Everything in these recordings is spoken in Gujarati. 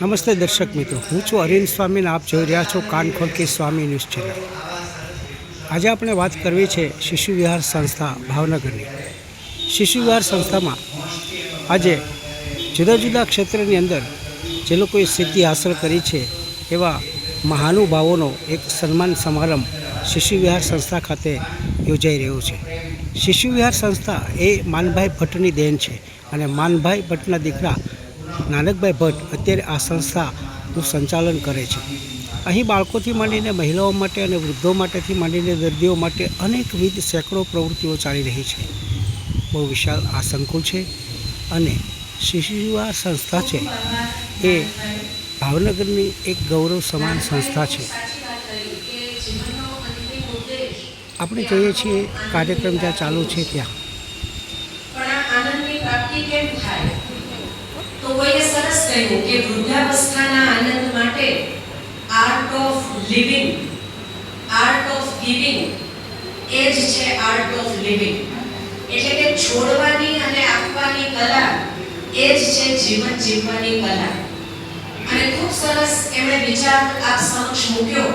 નમસ્તે દર્શક મિત્રો. હું છું અરવિંદ સ્વામીને આપ જોઈ રહ્યા છો કાનખોલ કે સ્વામી ન્યૂઝ ચેનલ. આજે આપણે વાત કરવી છે શિશુ વિહાર સંસ્થા ભાવનગરની. શિશુ વિહાર સંસ્થામાં આજે જુદા જુદા ક્ષેત્રની અંદર જે લોકોએ સિદ્ધિ હાંસલ કરી છે એવા મહાનુભાવોનો એક સન્માન સમારંભ શિશુ વિહાર સંસ્થા ખાતે યોજાઈ રહ્યો છે. શિશુ વિહાર સંસ્થા એ માનભાઈ ભટ્ટની દેન છે અને માનભાઈ ભટ્ટના દીકરા નાનકભાઈ ભટ્ટ અત્યારે આ સંસ્થાનું સંચાલન કરે છે. અહીં બાળકોથી માંડીને મહિલાઓ માટે અને વૃદ્ધો માટેથી માંડીને દર્દીઓ માટે અનેકવિધ સેંકડો પ્રવૃત્તિઓ ચાલી રહી છે. બહુ વિશાળ આ સંકુલ છે અને શિશુવિહાર સંસ્થા છે. એ ભાવનગરની એક ગૌરવ સમાન સંસ્થા છે. આપણે જોઈએ છીએ કાર્યક્રમ જ્યાં ચાલુ છે ત્યાં. તો કોઈએ સરસ કહ્યું કે વૃદ્ધાવસ્થાના આનંદ માટે art of living art of giving એ જ છે આર્ટ ઓફ લિવિંગ એટલે કે છોડવાની અને આપવાની કલા એ જ છે જીવન જીવવાની કલા. અને ખૂબ સરસ એમણે વિચાર આપ સમક્ષ મૂક્યો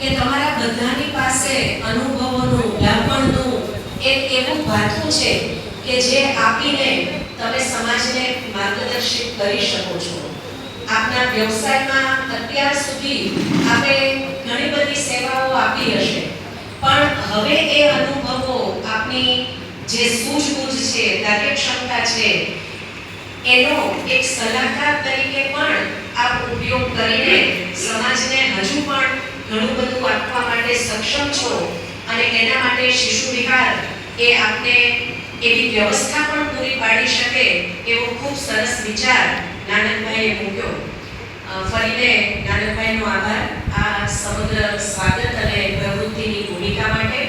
કે તમારા બધાની પાસે અનુભવોનું લાવણનું એક એવું ભાથું છે કે જે આપીને તમે સમાજને માર્ગદર્શિત કરી શકો છો. આપના વ્યવસાયમાં અત્યાર સુધી આપે ઘણી બધી સેવાઓ આપી હશે. પણ હવે એ અનુભવો આપની જે સૂઝબૂઝ છે, કાર્યક્ષમતા છે, એનો એક સલાહકાર તરીકે પણ આપ ઉપયોગ કરીને સમાજને હજુ પણ ઘણું બધું આપવા માટે સક્ષમ છો અને એના માટે શિશુ વિહાર એ આપને એવી વ્યવસ્થા પણ પૂરી પાડી શકે એવો ખૂબ સરસ વિચાર નાનકભાઈએ મૂક્યો. ફરીને નાનકભાઈનો આભાર. આ સમગ્ર સ્વાગત અને પ્રવૃત્તિની ભૂમિકા માટે.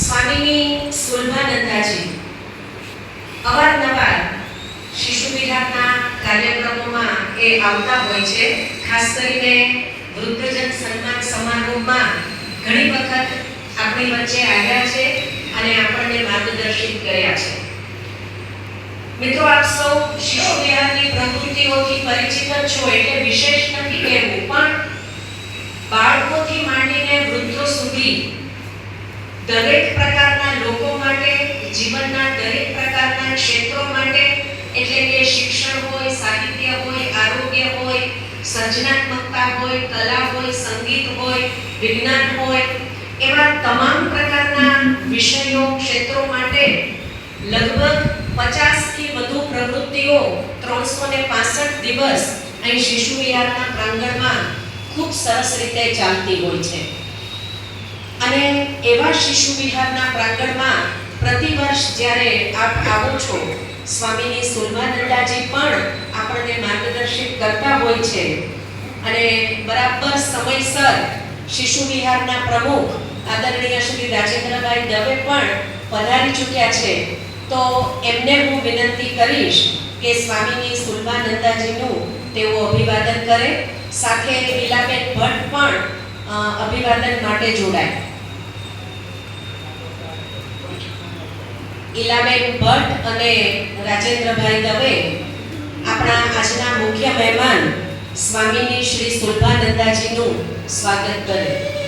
સ્વામીની સુલભાનંદાજી, અવારનવાર શિશુ વિહારના કાર્યક્રમોમાં એ આવતા હોય છે. ખાસ કરીને વૃદ્ધજન સન્માન સમારોહમાં ઘણી વખત આપણી વચ્ચે આવ્યા છે. અને આપણને માર્ગદર્શિત કર્યા છે. મિત્રો, આપ સૌ શિશુ વિહારની પ્રવૃત્તિઓથી પરિચિત જ છો, એટલે વિશેષ નથી કહેવું, પણ બાળકોથી માંડીને વૃદ્ધો સુધી દરેક પ્રકારના લોકો માટે, જીવનના દરેક પ્રકારના ક્ષેત્રો માટે, એટલે કે શિક્ષણ હોય, સાહિત્ય હોય, આરોગ્ય હોય, સર્જનાત્મકતા હોય, કલા હોય, સંગીત હોય, વિજ્ઞાન હોય, એવા તમામ પ્રકારના વિષયો ક્ષેત્રો માટે લગભગ પચાસથી વધુ પ્રવૃત્તિઓ ત્રણસો ને પાસઠ દિવસ અહીં શિશુ વિહારના પ્રાંગણમાં ખૂબ સરસ રીતે ચાલતી હોય છે. અને એવા શિશુ વિહારના પ્રાંગણમાં પ્રતિવર્ષ જ્યારે આપ આવો છો, સ્વામીની સુલભાનંદાજી પણ આપણને માર્ગદર્શિત કરતા હોય છે. અને બરાબર સમયસર શિશુ વિહારના પ્રમુખ આદરણીય શ્રી રાજેન્દ્રભાઈ દવે પણ પધારી ચૂક્યા છે. તો એમને હું વિનંતી કરીશ કે સ્વામીની સુલભાનંદાજીનું તેઓ અભિવાદન કરે, સાથે લીલાબેન ભટ્ટ પણ અભિવાદન માટે જોડાય. ઈલાબેન ભટ્ટ અને રાજેન્દ્રભાઈ દવે આપણા આજના મુખ્ય મહેમાન સ્વામીની શ્રી સુલભાનંદાજીનું સ્વાગત કરે.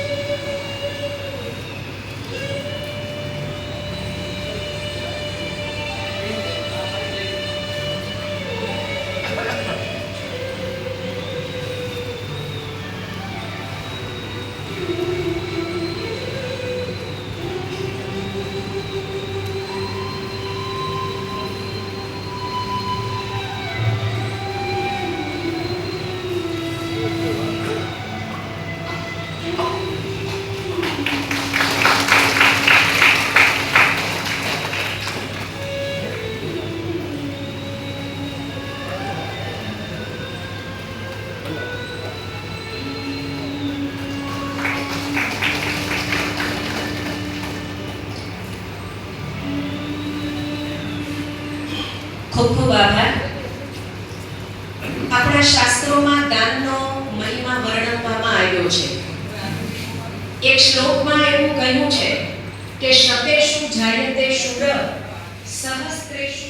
ખૂબ ખૂબ આભાર. આપણા શાસ્ત્રોમાં દાનનો મહિમા વર્ણવવામાં આવ્યો છે. એક શ્લોકમાં એવું કહ્યું છે કે શતેષુ જાયતે શુર સહસ્ત્રેષુ